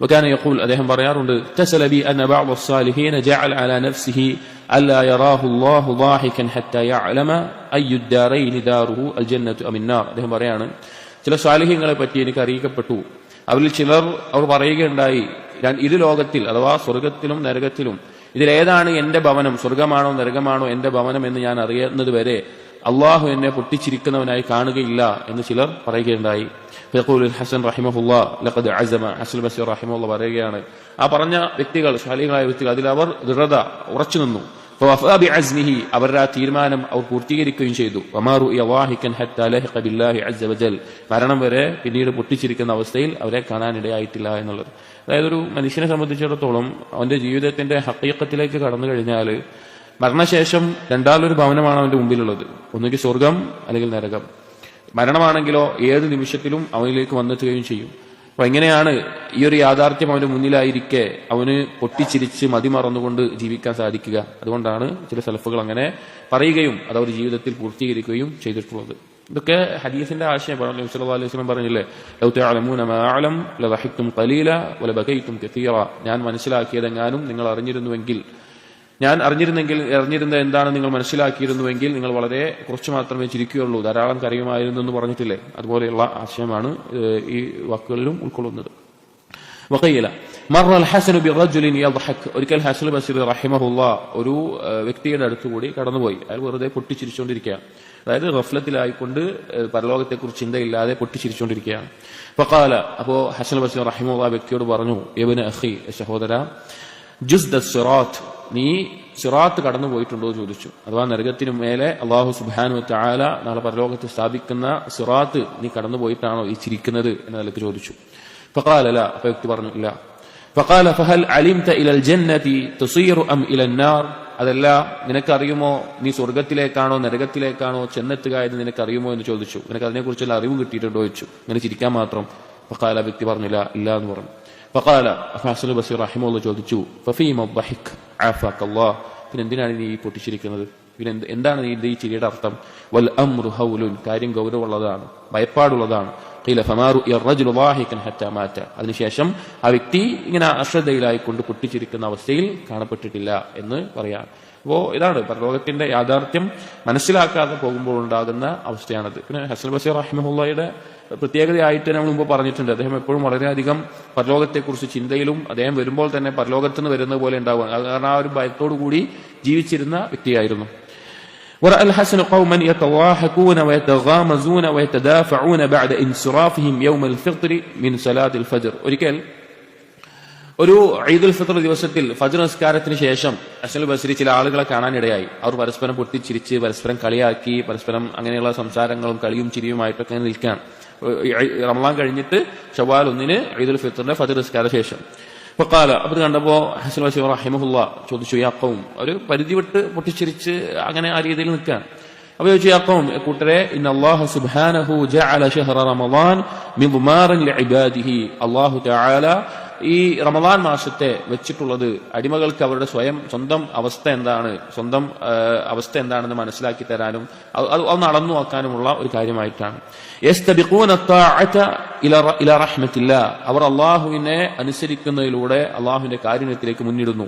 وكان يقول അദ്ദേഹം പറയാറുണ്ട് اتصل بي أن بعض الصالحين جعل على نفسه ألا يراه الله ضاحكا حتى يعلم أي الدارين داره الجنة أم النار അദ്ദേഹം പറയാണ് ചില സ്വാലിഹ്യങ്ങളെ പറ്റി എനിക്ക് അറിയിക്കപ്പെട്ടു അവരിൽ ചിലർ അവർ പറയുകയുണ്ടായി ഞാൻ ഇരു ലോകത്തിൽ അഥവാ സ്വർഗത്തിലും നരകത്തിലും ഇതിലേതാണ് എന്റെ ഭവനം സ്വർഗമാണോ നരകമാണോ എന്റെ ഭവനം എന്ന് ഞാൻ അറിയുന്നത് വരെ അള്ളാഹു എന്നെ പൊട്ടിച്ചിരിക്കുന്നവനായി കാണുകയില്ല എന്ന് ചിലർ പറയുകയുണ്ടായി. ഹസൻ റഹിമഹുല്ല അസമ റഹിമുള്ള പറയുകയാണ്. ആ പറഞ്ഞ വ്യക്തികൾ ശാലികളായ വ്യക്തികൾ അതിൽ അവർ ദൃഢത ഉറച്ചു നിന്നു. അസ്മിഹി അവരുടെ ആ തീരുമാനം അവർ പൂർത്തീകരിക്കുകയും ചെയ്തു. മരണം വരെ പിന്നീട് പൊട്ടിച്ചിരിക്കുന്ന അവസ്ഥയിൽ അവരെ കാണാനിടയായിട്ടില്ല എന്നുള്ളത്. അതായത് ഒരു മനുഷ്യനെ സംബന്ധിച്ചിടത്തോളം അവന്റെ ജീവിതത്തിന്റെ ഹക്കീക്കത്തിലേക്ക് കടന്നു കഴിഞ്ഞാൽ മരണശേഷം രണ്ടാലൊരു ഭവനമാണ് അവന്റെ മുമ്പിലുള്ളത്. ഒന്നുകിൽ സ്വർഗം അല്ലെങ്കിൽ നരകം. മരണമാണെങ്കിലോ ഏത് നിമിഷത്തിലും അവനിലേക്ക് വന്നെത്തുകയും ചെയ്യും. അപ്പൊ എങ്ങനെയാണ് ഈ ഒരു യാഥാർത്ഥ്യം അവന്റെ മുന്നിലായിരിക്കെ അവന് പൊട്ടിച്ചിരിച്ച് മതിമറന്നുകൊണ്ട് ജീവിക്കാൻ സാധിക്കുക. അതുകൊണ്ടാണ് ചില സെൽഫുകൾ അങ്ങനെ പറയുകയും അത് അവർ ജീവിതത്തിൽ പൂർത്തീകരിക്കുകയും ചെയ്തിട്ടുള്ളത്. ഇതൊക്കെ ഹദീസിന്റെ ആശയം. പറഞ്ഞു അലൈഹി വസല്ലം പറഞ്ഞില്ലേ ലൗ തഅലമൂന മാ അലം വലബകൈതും ഞാൻ മനസ്സിലാക്കിയതെങ്ങാനും നിങ്ങൾ അറിഞ്ഞിരുന്നുവെങ്കിൽ ഞാൻ അറിഞ്ഞിരുന്നെങ്കിൽ അറിഞ്ഞിരുന്ന എന്താണ് നിങ്ങൾ മനസ്സിലാക്കിയിരുന്നുവെങ്കിൽ നിങ്ങൾ വളരെ കുറച്ച് മാത്രമേ ചിരിക്കുകയുള്ളൂ. ധാരാളം കരയുമായിരുന്നു എന്ന് പറഞ്ഞിട്ടില്ലേ? അതുപോലെയുള്ള ആശയമാണ് ഈ വാക്കുകളിലും ഉൾക്കൊള്ളുന്നത്. വക്കയില മർ അൽ ബി റജുലിൻ യദ്ഹക്. ഒരിക്കൽ ഹസൻ ബസീർ റഹിമഹുല്ല ഒരു വ്യക്തിയുടെ അടുത്തുകൂടി കടന്നുപോയി. അയാൾ വെറുതെ പൊട്ടിച്ചിരിച്ചുകൊണ്ടിരിക്കുകയാണ്. അതായത് റഫ്ലത്തിലായിക്കൊണ്ട് പരലോകത്തെക്കുറിച്ച് ചിന്തയില്ലാതെ പൊട്ടിച്ചിരിച്ചുകൊണ്ടിരിക്കുകയാണ്. ഫഖാല അപ്പോ ഹസൻ ബസീർ റഹിമുള്ള വ്യക്തിയോട് പറഞ്ഞു യബിന് അഹി സഹോദര ജുസ് ദ സിറാത്ത് നീ സിറാത്ത് കടന്നു പോയിട്ടുണ്ടോ ചോദിച്ചു. അഥവാ നരകത്തിനു മേലെ അള്ളാഹു സുബാനു താല നാളെ പരലോകത്ത് സ്ഥാപിക്കുന്ന സിറാത്ത് നീ കടന്നു പോയിട്ടാണോ ഈ ചിരിക്കുന്നത് എന്ന നിലയ്ക്ക് ചോദിച്ചു. ഫക്കാലല്ല അപ്പൊ വ്യക്തി പറഞ്ഞു ഇല്ല. ഫക്കാല ഫഹൽ അലിംത ഇലൽ ജന്നതി തുസീറു അം ഇലൻ നാർ? അതല്ല നിനക്കറിയുമോ നീ സ്വർഗത്തിലേക്കാണോ നരകത്തിലേക്കാണോ ചെന്നെത്തുക എന്ന് നിനക്കറിയുമോ എന്ന് ചോദിച്ചു. നിനക്ക് അതിനെക്കുറിച്ചുള്ള അറിവ് കിട്ടിയിട്ടുണ്ടോ ചോദിച്ചു. ഇങ്ങനെ ചിരിക്കാൻ മാത്രം. ഫക്കാല വ്യക്തി പറഞ്ഞില്ല ഇല്ല എന്ന് പറഞ്ഞു. ഫഖാല ഫാസൽ ബസീർ റഹിമുള്ള ചോദിച്ചു. ഫഫീമ ദഹിക് ആഫാക്കല്ലാ പിന്നെ എന്തിനാണ് നീ പൊട്ടിച്ചിരിക്കുന്നത്? പിന്നെ എന്താണ് നീ ഈ ചിരിയുടെ അർത്ഥം? വൽ അംറു ഹൗലുൻ. കാര്യം ഗൗരവമുള്ളതാണ്. ഭയപ്പാടുള്ളതാണ്. അതിനുശേഷം ആ വ്യക്തി ഇങ്ങനെ അശ്രദ്ധയിലായിക്കൊണ്ട് പൊട്ടിച്ചിരിക്കുന്ന അവസ്ഥയിൽ കാണപ്പെട്ടിട്ടില്ല എന്ന് പറയാ. അപ്പോൾ ഇതാണ് പരലോകത്തിന്റെ യാഥാർത്ഥ്യം. മനസ്സിലാക്കാതെ പോകുമ്പോൾ ഉണ്ടാകുന്ന അവസ്ഥയാണത്. പിന്നെ ഹസൻ ബസീർ റഹിമഹുള്ളയുടെ പ്രത്യേകതയായിട്ട് നമ്മൾ മുമ്പ് പറഞ്ഞിട്ടുണ്ട്. അദ്ദേഹം എപ്പോഴും വളരെയധികം പരലോകത്തെക്കുറിച്ച് ചിന്തയിലും അദ്ദേഹം വരുമ്പോൾ തന്നെ പരലോകത്തുനിന്ന് വരുന്നത് പോലെ ഉണ്ടാവുക. കാരണം ആ ഒരു ഭയത്തോടു കൂടി ജീവിച്ചിരുന്ന വ്യക്തിയായിരുന്നു. ورأى الحسن قوما يتضاحكون ويتغامزون ويتدافعون بعد انصرافهم يوم الفطر من صلاة الفجر ഒരിക്കൽ ഒരു ഈദുൽ ഫിത്ർ ദിവസത്തിൽ ഫജർ നിസ്കാരത്തിന് ശേഷം അസൽ ബസരി ചില ആളുകളെ കാണാനിടയായി അവർ പരസ്പരം പൊട്ടിച്ചിരിച്ച് പരസ്പരം കളിയാക്കി പരസ്പരം അങ്ങനെയുള്ള സംസാരങ്ങളും കളിയും ചിരിയുമായിട്ടൊക്കെ അങ്ങനെ നിൽക്കുകയാണ് റമലാൻ കഴിഞ്ഞിട്ട് ഷവാൽ ഒന്നിന് ഈദുൽ ഫിത്റിന്റെ ഫജർ നിസ്കാര ശേഷം ഫക്കാല അപ്പൊ ഇത് കണ്ടപ്പോ ഹസൻ വസീം റഹിമഹുല്ല ചോദിച്ചു യാക്കവും ഒരു പരിധി വിട്ട് പൊട്ടിച്ചിരിച്ച് അങ്ങനെ ആ രീതിയിൽ നിൽക്കുകയാണ്. അപ്പൊ ചോദിച്ചു യാക്കവും കൂട്ടരെ ഇന്ന അള്ളാഹു സുബ്ഹാനഹു ജഅല ഷഹ്റ അല്ലാഹു തആല ഈ റമദാൻ മാസത്തെ വെച്ചിട്ടുള്ളത് അടിമകൾക്ക് അവരുടെ സ്വയം സ്വന്തം അവസ്ഥ എന്താണ് സ്വന്തം അവസ്ഥ എന്താണെന്ന് മനസ്സിലാക്കി തരാനും അത് അത് നടന്നു ആക്കാനുമുള്ള ഒരു കാര്യമായിട്ടാണ്. അവർ അള്ളാഹുവിനെ അനുസരിക്കുന്നതിലൂടെ അള്ളാഹുവിന്റെ കാരുണ്യത്തിലേക്ക് മുന്നിടുന്നു.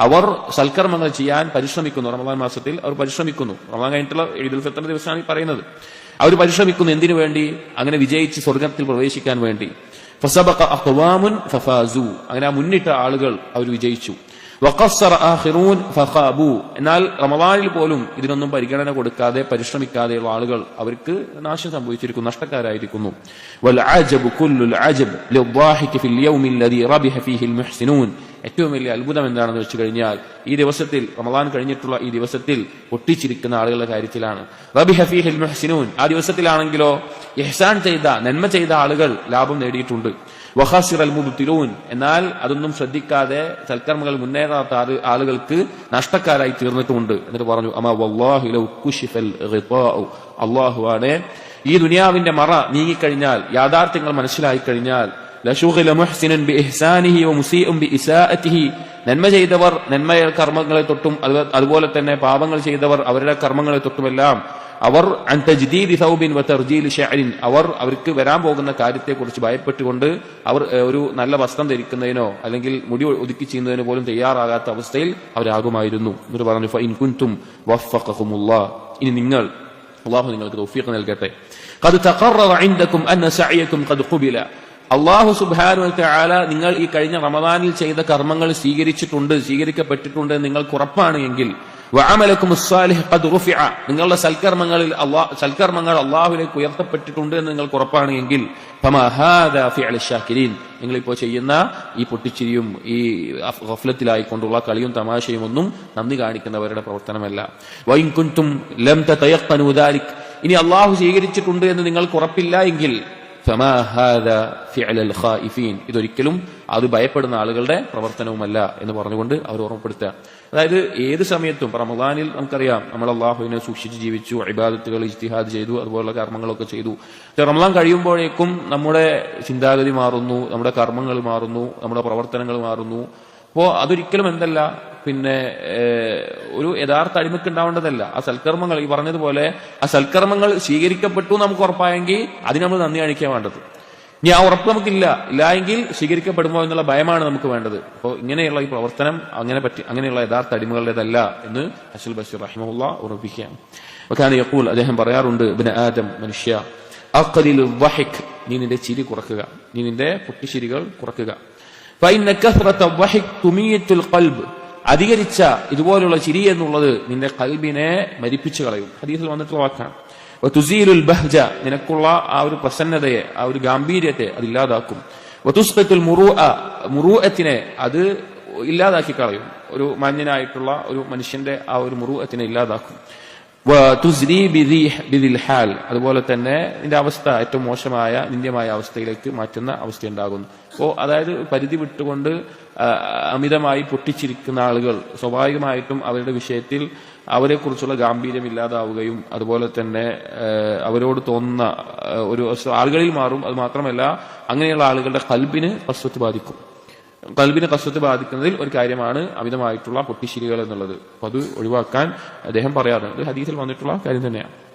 അവർ സൽക്കർമ്മങ്ങൾ ചെയ്യാൻ പരിശ്രമിക്കുന്നു. റമദാൻ മാസത്തിൽ അവർ പരിശ്രമിക്കുന്നു. റമദാൻ കഴിഞ്ഞിട്ടുള്ള ഈദുൽ ഫിത്തർ ദിവസമാണ് ഈ പറയുന്നത്. അവർ പരിശ്രമിക്കുന്നു എന്തിനു വേണ്ടി? അങ്ങനെ വിജയിച്ച് സ്വർഗത്തിൽ പ്രവേശിക്കാൻ വേണ്ടി. ഫസബഖ അഖ്വാമുൻ അങ്ങനെ ആ മുന്നിട്ട ആളുകൾ അവർ വിജയിച്ചു. വഖസ്സറ എന്നാൽ റമദാനിൽ പോലും ഇതിനൊന്നും പരിഗണന കൊടുക്കാതെ പരിശ്രമിക്കാതെയുള്ള ആളുകൾ അവർക്ക് നാശം സംഭവിച്ചിരിക്കുന്നു നഷ്ടക്കാരായിരിക്കുന്നു. വൽ ഫിൽ യൗമി അല്ലദീ റബിഹ ഫീഹി മുഹ്സിനൂൻ. ഏറ്റവും വലിയ അത്ഭുതം എന്താണെന്ന് വെച്ച് കഴിഞ്ഞാൽ ഈ ദിവസത്തിൽ റമദാൻ കഴിഞ്ഞിട്ടുള്ള ഈ ദിവസത്തിൽ ഒട്ടിച്ചിരിക്കുന്ന ആളുകളുടെ കാര്യത്തിലാണ്. റബി ഹഫീൽ മുഹ്സിനൂൻ. ആ ദിവസത്തിലാണെങ്കിലോ ഇഹ്സാൻ ചെയ്ത നന്മ ചെയ്ത ആളുകൾ ലാഭം നേടിയിട്ടുണ്ട്. വഹാസിർ അൽ എന്നാൽ അതൊന്നും ശ്രദ്ധിക്കാതെ സൽക്കർമ്മകൾ മുന്നേറാത്ത ആള്- ആളുകൾക്ക് നഷ്ടക്കാരായി തീർന്നിട്ടുമുണ്ട്. എന്നിട്ട് പറഞ്ഞു ഗിതാഉ. അള്ളാഹുവാണ് ഈ ദുനിയാവിന്റെ മറ നീങ്ങിക്കഴിഞ്ഞാൽ യാഥാർത്ഥ്യങ്ങൾ മനസ്സിലായി കഴിഞ്ഞാൽ ലഷുഖില മുഹ്സിനൻ ബി ഇഹ്സാനിഹി വ മുസീഉം ബി ഇസാഅത്തിഹി നന്മ ചെയ്തവർ നന്മയുടെ കർമ്മങ്ങളെ തൊട്ടും അതുപോലെ തന്നെ പാപങ്ങൾ ചെയ്തവർ അവരുടെ കർമ്മങ്ങളെ തൊട്ടുമെല്ലാം അവർ തജ്ദീദി സൗബിൻ വ തർജീൽ ഷഅരിൻ അവർ അവർക്ക് വരാൻ പോകുന്ന കാര്യത്തെക്കുറിച്ച് ഭയപ്പെട്ടുകൊണ്ട് അവർ ഒരു നല്ല വസ്ത്രം ധരിക്കുന്നതിനോ അല്ലെങ്കിൽ മുടി ഒതുക്കി ചെയ്യുന്നതിനോ പോലും തയ്യാറാകാത്ത അവസ്ഥയിൽ അവരാകുമായിരുന്നു. എന്നിട്ട് പറഞ്ഞു ഫൈൻ കുൻതും വഫഖഖുമുല്ലാ ഇനി നിങ്ങൾ അള്ളാഹു നിങ്ങൾക്ക് തൗഫീഖ് നൽകട്ടെ. ഖദ് തഖററ ഇൻദകും അന്ന സഅയകും ഖദ് ഖുബില. അള്ളാഹു സുബാനു ആല നിങ്ങൾ ഈ കഴിഞ്ഞ റമദാനിൽ ചെയ്ത കർമ്മങ്ങൾ സ്വീകരിച്ചിട്ടുണ്ട് സ്വീകരിക്കപ്പെട്ടിട്ടുണ്ട് നിങ്ങൾക്ക് ഉറപ്പാണ് എങ്കിൽ നിങ്ങളുടെ സൽക്കർമ്മങ്ങളിൽ അള്ളാഹ് സൽക്കർമ്മങ്ങൾ അള്ളാഹുലേക്ക് ഉയർത്തപ്പെട്ടിട്ടുണ്ട് എന്ന് നിങ്ങൾക്ക് ഉറപ്പാണ് എങ്കിൽ ഇപ്പോൾ ചെയ്യുന്ന ഈ പൊട്ടിച്ചിരിയും ഈ ഗഫ്ലത്തിലായിക്കൊണ്ടുള്ള കളിയും തമാശയും ഒന്നും നന്ദി കാണിക്കുന്നവരുടെ പ്രവർത്തനമല്ല. വൈകുന്തും ഇനി അള്ളാഹു സ്വീകരിച്ചിട്ടുണ്ട് എന്ന് നിങ്ങൾക്ക് ഉറപ്പില്ല എങ്കിൽ ഫമാ ഹാദാ ഫിഅലൽ ഖായിഫീൻ ഇതൊരിക്കലും അത് ഭയപ്പെടുന്ന ആളുകളുടെ പ്രവർത്തനവുമല്ല എന്ന് പറഞ്ഞുകൊണ്ട് അവർ ഓർമ്മപ്പെടുത്തുക. അതായത് ഏത് സമയത്തും റമദാനിൽ നമുക്കറിയാം നമ്മൾ അള്ളാഹുവിനെ സൂക്ഷിച്ച് ജീവിച്ചു ഇബാദത്തുകൾ ഇജ്തിഹാദ് ചെയ്തു അതുപോലുള്ള കർമ്മങ്ങളൊക്കെ ചെയ്തു. റമദാൻ കഴിയുമ്പോഴേക്കും നമ്മുടെ ചിന്താഗതി മാറുന്നു നമ്മുടെ കർമ്മങ്ങൾ മാറുന്നു നമ്മുടെ പ്രവർത്തനങ്ങൾ മാറുന്നു. അപ്പോ അതൊരിക്കലും എന്തല്ല പിന്നെ ഒരു യഥാർത്ഥ അടിമക്ക് ഉണ്ടാവേണ്ടതല്ല ആ സൽക്കർമ്മങ്ങൾ ഈ പറഞ്ഞതുപോലെ ആ സൽക്കർമ്മങ്ങൾ സ്വീകരിക്കപ്പെട്ടു നമുക്ക് ഉറപ്പായെങ്കിൽ അതിന് നമ്മൾ നന്ദി കാണിക്കാൻ വേണ്ടത്. ഇനി ആ ഉറപ്പ് നമുക്കില്ല. ഇല്ല എങ്കിൽ സ്വീകരിക്കപ്പെടുമോ എന്നുള്ള ഭയമാണ് നമുക്ക് വേണ്ടത്. അപ്പോൾ ഇങ്ങനെയുള്ള ഈ പ്രവർത്തനം അങ്ങനെ പറ്റി അങ്ങനെയുള്ള യഥാർത്ഥ അടിമകളുടേതല്ല എന്ന് അസുൽ ബഷീർ റഹിമുള്ള ഉറപ്പിക്കാം ഒക്കെയാണ് യക്കൂൽ അദ്ദേഹം പറയാറുണ്ട് ആദം മനുഷ്യ വഹിക് നീ നിന്റെ ചിരി കുറക്കുക. നീ നിന്റെ പൊട്ടിച്ചിരികൾ കുറക്കുക. അധികരിച്ച ഇതുപോലുള്ള ചിരി എന്നുള്ളത് നിന്റെ കൽബിനെ മരിപ്പിച്ചു കളയും. ഹദീസിൽ വന്നിട്ടുള്ള വാക്കാണ്. തുസീലുൽ ബഹ്ജ നിനക്കുള്ള ആ ഒരു പ്രസന്നതയെ ആ ഒരു ഗാംഭീര്യത്തെ അതില്ലാതാക്കും വതുസ്കത്തുൽ മുറു മുറുഅത്തിനെ അത് ഇല്ലാതാക്കി കളയും. ഒരു മാന്യനായിട്ടുള്ള ഒരു മനുഷ്യന്റെ ആ ഒരു മുറുഅത്തിനെ ഇല്ലാതാക്കും. അതുപോലെ തന്നെ നിന്റെ അവസ്ഥ ഏറ്റവും മോശമായ നിന്ദ്യമായ അവസ്ഥയിലേക്ക് മാറ്റുന്ന അവസ്ഥ അവസ്ഥയുണ്ടാകുന്നു. അപ്പോ അതായത് പരിധി വിട്ടുകൊണ്ട് അമിതമായി പൊട്ടിച്ചിരിക്കുന്ന ആളുകൾ സ്വാഭാവികമായിട്ടും അവരുടെ വിഷയത്തിൽ അവരെക്കുറിച്ചുള്ള ഗാംഭീര്യം ഇല്ലാതാവുകയും അതുപോലെ തന്നെ അവരോട് തോന്നുന്ന ഒരു ആളുകളിൽ മാറും. അത് മാത്രമല്ല അങ്ങനെയുള്ള ആളുകളുടെ കൽബിന് അസ്വത്ത് ബാധിക്കും. കൽബിനെ കസ്വത്ത് ബാധിക്കുന്നതിൽ ഒരു കാര്യമാണ് അമിതമായിട്ടുള്ള പൊട്ടിശീലികൾ എന്നുള്ളത്. അപ്പൊ അത് ഒഴിവാക്കാൻ അദ്ദേഹം പറയാറുണ്ട്. ഹദീസിൽ വന്നിട്ടുള്ള കാര്യം തന്നെയാണ്.